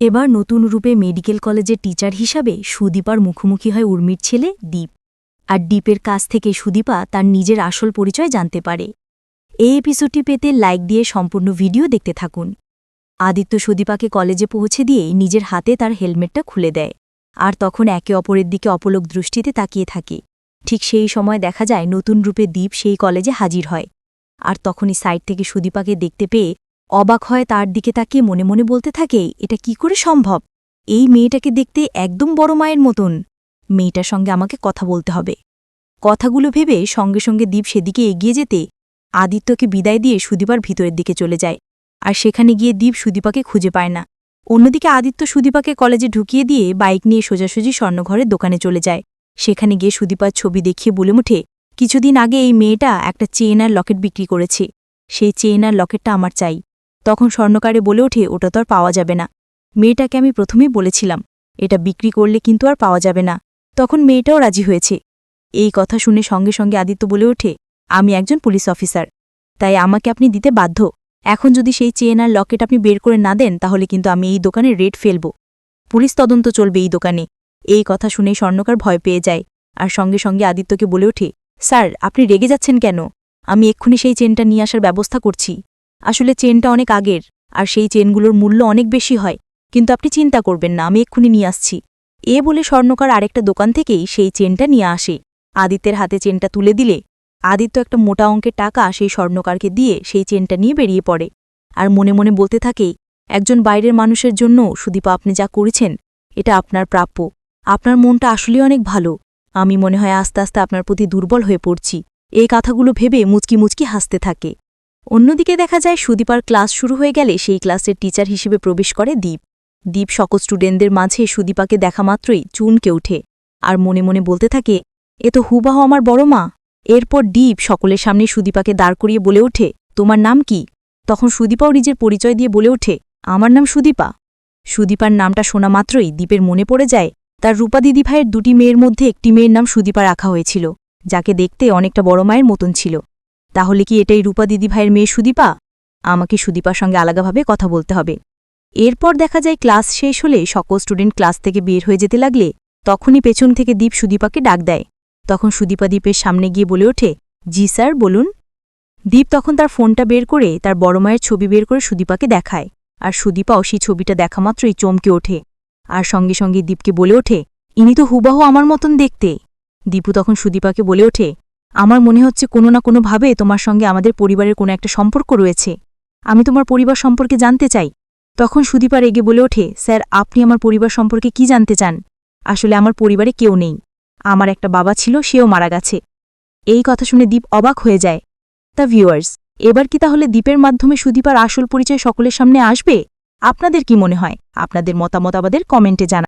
এবার নতুন রূপে মেডিকেল কলেজের টিচার হিসাবে সুদীপার মুখোমুখি হয় উর্মির ছেলে দীপ। আর দীপের কাছ থেকে সুদীপা তার নিজের আসল পরিচয় জানতে পারে। এই এপিসোডটি পেতে লাইক দিয়ে সম্পূর্ণ ভিডিও দেখতে থাকুন। আদিত্য সুদীপাকে কলেজে পৌঁছে দিয়ে নিজের হাতে তার হেলমেটটা খুলে দেয়। আর তখন একে অপরের দিকে অপলোক দৃষ্টিতে তাকিয়ে থাকে। ঠিক সেই সময় দেখা যায় নতুন রূপে দীপ সেই কলেজে হাজির হয়। আর তখনই সাইড থেকে সুদীপাকে দেখতে পেয়ে অবাক হয় তার দিকে তাকিয়ে মনে মনে বলতে থাকে, এটা কি করে সম্ভব? এই মেয়েটাকে দেখতে একদম বড় মায়ের মতন। মেয়েটার সঙ্গে আমাকে কথা বলতে হবে কথাগুলো ভেবে সঙ্গে সঙ্গে দ্বীপ সেদিকে এগিয়ে যেতে আদিত্যকে বিদায় দিয়ে সুদীপার ভিতরের দিকে চলে যায়। আর সেখানে গিয়ে দ্বীপ সুদীপাকে খুঁজে পায় না। অন্যদিকে আদিত্য সুদীপাকে কলেজে ঢুকিয়ে দিয়ে বাইক নিয়ে সোজাসুজি স্বর্ণঘরের দোকানে চলে যায়। সেখানে গিয়ে সুদীপার ছবি দেখিয়ে বলে মুঠে কিছুদিন আগে এই মেয়েটা একটা চেন আর লকেট বিক্রি করেছে। সেই চেন আর লকেটটা আমার চাই। তখন স্বর্ণকারে বলে ওঠে, ওটা তো আর পাওয়া যাবে না। মেয়েটাকে আমি প্রথমেই বলেছিলাম, এটা বিক্রি করলে কিন্তু আর পাওয়া যাবে না। তখন মেয়েটাও রাজি হয়েছে। এই কথা শুনে সঙ্গে সঙ্গে আদিত্য বলে ওঠে, আমি একজন পুলিশ অফিসার, তাই আমাকে আপনি দিতে বাধ্য। এখন যদি সেই চেন আর লকেট আপনি বের করে না দেন, তাহলে কিন্তু আমি এই দোকানে রেড ফেলব। পুলিশ তদন্ত চলবে এই দোকানে। এই কথা শুনে স্বর্ণকার ভয় পেয়ে যায়, আর সঙ্গে সঙ্গে আদিত্যকে বলে ওঠে, স্যার, আপনি রেগে যাচ্ছেন কেন? আমি এক্ষুনি সেই চেনটা নিয়ে আসার ব্যবস্থা করছি। আসলে চেনটা অনেক আগের, আর সেই চেনগুলোর মূল্য অনেক বেশি হয়। কিন্তু আপনি চিন্তা করবেন না, আমি এক্ষুনি নিয়ে আসছি। এ বলে স্বর্ণকার আরেকটা দোকান থেকেই সেই চেনটা নিয়ে আসে। আদিত্যের হাতে চেনটা তুলে দিলে। আদিত্য একটা মোটা অঙ্কের টাকা সেই স্বর্ণকারকে দিয়ে সেই চেনটা নিয়ে বেরিয়ে পড়ে। আর মনে মনে বলতে থাকে, একজন বাইরের মানুষের জন্য সুদীপা, আপনি যা করেছেন, এটা আপনার প্রাপ্য। আপনার মনটা আসলে অনেক ভালো। আমি মনে হয় আস্তে আস্তে আপনার প্রতি দুর্বল হয়ে পড়ছি। এই কথাগুলো ভেবে মুচকি মুচকি হাসতে থাকে। অন্যদিকে দেখা যায় সুদীপার ক্লাস শুরু হয়ে গেলে সেই ক্লাসের টিচার হিসেবে প্রবেশ করে দীপ। দীপ সকল স্টুডেন্টদের মাঝে সুদীপাকে দেখা মাত্রই চুনকে ওঠে আর মনে মনে বলতে থাকে, এ তো হুবাহ আমার বড় মা। এরপর দীপ সকলের সামনে সুদীপাকে দাঁড় করিয়ে বলে ওঠে, তোমার নাম কি? তখন সুদীপাও নিজের পরিচয় দিয়ে বলে ওঠে, আমার নাম সুদীপা। সুদীপার নামটা শোনা মাত্রই দীপের মনে পড়ে যায়, তার রূপা দিদি ভাইয়ের দুটি মেয়ের মধ্যে একটি মেয়ের নাম সুদীপা রাখা হয়েছিল, যাকে দেখতে অনেকটা বড় মায়ের মতন ছিল। তাহলে কি এটাই রূপা দিদি ভাইয়ের মেয়ে সুদীপা? আমাকে সুদীপার সঙ্গে আলাদাভাবে কথা বলতে হবে। এরপর দেখা যায় ক্লাস শেষ হলে সকল স্টুডেন্ট ক্লাস থেকে বের হয়ে যেতে লাগলে তখনই পেছন থেকে দীপ সুদীপাকে ডাক দেয়। তখন সুদীপা দীপের সামনে গিয়ে বলে ওঠে, জি স্যার, বলুন। দীপ তখন তার ফোনটা বের করে তার বড় মায়ের ছবি বের করে সুদীপাকে দেখায়। আর সুদীপাও সেই ছবিটা দেখা মাত্রই চমকে ওঠে। আর সঙ্গে সঙ্গে দীপকে বলে ওঠে, ইনি তো হুবাহু আমার মতন দেখতে। দীপু তখন সুদীপাকে বলে ওঠে আমার মনে হচ্ছে কোনো না কোনোভাবে তোমার সঙ্গে আমাদের পরিবারের কোনো একটা সম্পর্ক রয়েছে। আমি তোমার পরিবার সম্পর্কে জানতে চাই। তখন সুদীপা রেগে বলে ওঠে, স্যার, আপনি আমার পরিবার সম্পর্কে কি জানতে চান? আসলে আমার পরিবারে কেউ নেই। আমার একটা বাবা ছিল, সেও মারা গেছে। এই কথা শুনে দীপ অবাক হয়ে যায়। তা ভিউয়ার্স, এবার কি তাহলে দ্বীপের মাধ্যমে সুদীপার আসল পরিচয় সকলের সামনে আসবে? আপনাদের কি মনে হয়? আপনাদের মতামত আমাদের কমেন্টে জানা